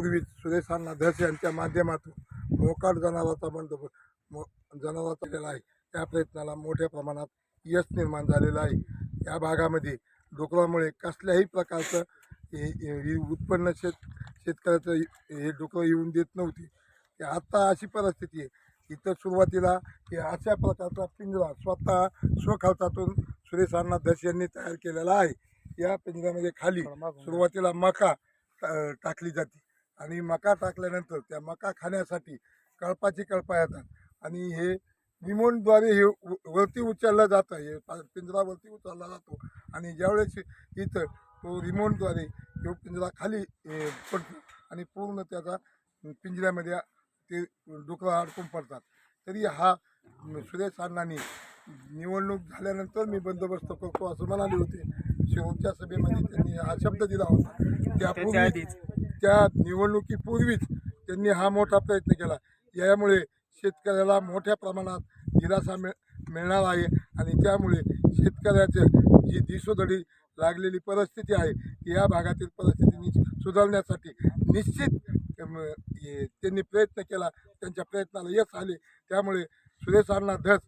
पूर्वीच सुरेशांना धस यांच्या माध्यमातून मोकाट जनावराचा बंदोबस्त मो जनावराचा केलेला आहे. त्या प्रयत्नाला मोठ्या प्रमाणात यश निर्माण झालेलं आहे. या भागामध्ये डुकरामुळे कसल्याही प्रकारचं हे उत्पन्न शेत शेतकऱ्याचं हे डुकरं येऊन देत नव्हती. ते आता अशी परिस्थिती आहे. इथं सुरुवातीला हे अशा प्रकारचा पिंजरा स्वतः स्वखर्चातून सुरेशांना धस यांनी तयार केलेला आहे. या पिंजऱ्यामध्ये खाली सुरुवातीला मका टाकली जाते. आणि मका टाकल्यानंतर त्या मका खाण्यासाठी कळपाची कळपा येतात. आणि हे रिमोटद्वारे हे व- वरती उचललं जातं. हे पा- पिंजरा वरती उचलला जातो. आणि ज्यावेळेस इथं तो रिमोटद्वारे तो पिंजरा खाली पडतो आणि पूर्ण त्याचा पिंजऱ्यामध्ये ते डुकरं अडकून पडतात. तरी हा सुरेश अण्णांनी निवडणूक झाल्यानंतर मी बंदोबस्त करतो असं म्हणाले होते. शेवटच्या सभेमध्ये त्यांनी हा शब्द दिला होता. त्यापूर्वी त्या निवडणुकीपूर्वीच त्यांनी हा मोठा प्रयत्न केला. यामुळे शेतकऱ्याला मोठ्या प्रमाणात दिलासा मिळ मिळणार आहे आणि त्यामुळे शेतकऱ्याचं जी दिसोदडी लागलेली परिस्थिती आहे या भागातील परिस्थिती सुधारण्यासाठी निश्चित त्यांनी प्रयत्न केला. त्यांच्या प्रयत्नाला यश आले. त्यामुळे सुरेश अण्णा धस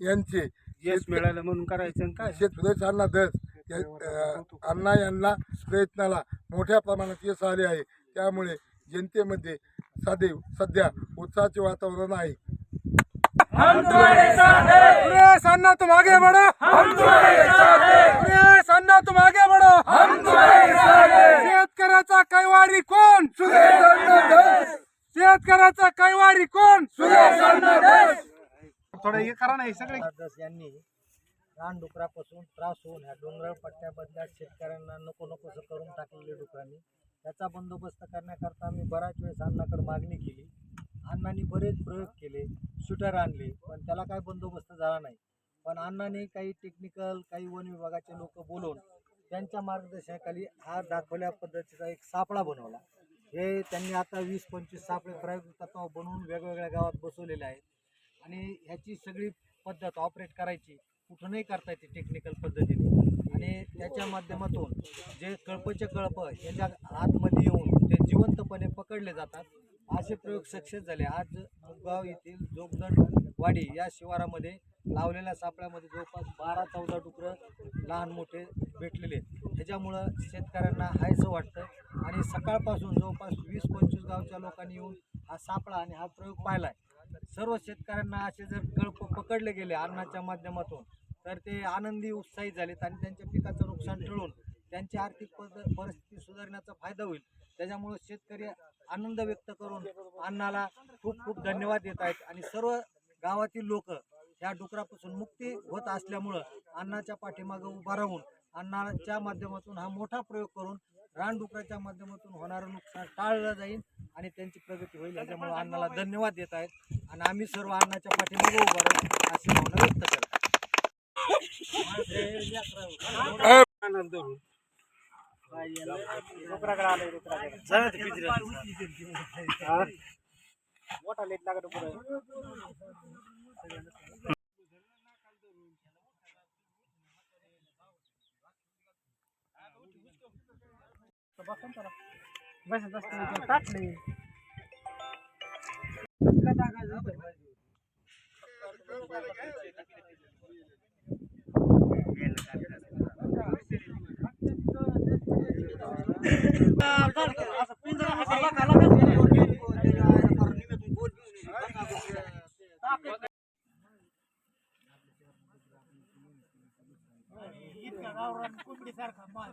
यांचे यश मिळालं म्हणून करायचं काय? शेत सुरेश अण्णा धस अण्णा यांना प्रयत्नाला मोठ्या प्रमाणात यश आले आहे. त्यामुळे जनतेमध्ये सदैव सध्या उत्साहाचे वातावरण आहे. अन्ना तुम आगे बढ़ो. हम तुम्हारे साथ हैं सुरेश अन्ना तुम आगे बढ़ो. हम तुम्हारे साथ हैं शेतकऱ्याचा कैवारी कोण? शेतकऱ्याचा कैवारी कोण थोडं हे करा ना हे सगळे. यांनी रानडुकरापासून त्रास होऊन ह्या डोंगराळ पट्ट्यामधल्या शेतकऱ्यांना नको नकोसं करून टाकलेले डुकरांनी. त्याचा बंदोबस्त करण्याकरता आम्ही बऱ्याच वेळेस अण्णाकडे मागणी केली. अण्णांनी बरेच प्रयोग केले शूटर आणले पण त्याला काय बंदोबस्त झाला नाही. पण अण्णांनी काही टेक्निकल काही वन विभागाचे लोक बोलवून त्यांच्या मार्गदर्शनाखाली हा दाखवल्या पद्धतीचा एक सापळा बनवला. हे त्यांनी आता वीस पंचवीस सापळे प्रायोगिक तत्वावर बनवून वेगवेगळ्या गावात बसवलेले आहेत. आणि ह्याची सगळी पद्धत ऑपरेट करायची. कुठूनही करता येते टेक्निकल पद्धतीने. आणि त्याच्या माध्यमातून जे कळपचे कळप याच्या आतमध्ये येऊन ते जिवंतपणे पकडले जातात. असे प्रयोग सक्सेस झाले. आज गाव येथील जोगदंड वाडी या शिवारामध्ये लावलेल्या सापळ्यामध्ये जवळपास बारा चौदा डुकरं लहान मोठे भेटलेले ह्याच्यामुळं शेतकऱ्यांना हायचं वाटतं. आणि सकाळपासून जवळपास वीस पंचवीस गावच्या लोकांनी येऊन हा सापळा आणि हा प्रयोग पाहिला आहे सर्व शेतकऱ्यांना असे जर कळप पकडले गेले अन्नाच्या माध्यमातून तर ते आनंदी उत्साहित झालेत आणि त्यांच्या पिकाचं नुकसान टळून त्यांची आर्थिक परिस्थिती सुधारण्याचा फायदा होईल. त्याच्यामुळं शेतकरी आनंद व्यक्त करून अन्नाला खूप खूप धन्यवाद देत आहेत आणि सर्व गावातील लोक ह्या डुकरापासून मुक्ती होत असल्यामुळं अन्नाच्या पाठीमागं उभा राहून अन्नाच्या माध्यमातून हा मोठा प्रयोग करून रानडुकराच्या माध्यमातून होणारं नुकसान टाळलं जाईल आणि त्यांची प्रगती होईल. याच्यामुळे अण्णाला धन्यवाद देत आहेत. आणि आम्ही सर्व अण्णाच्या पाठीमागे उभा राहू अशी भावना व्यक्त करतो. मोठा लेट लागत बसत असते टाकले. असं पिंजरा इतका गावरान कुंबडीसारखा माल.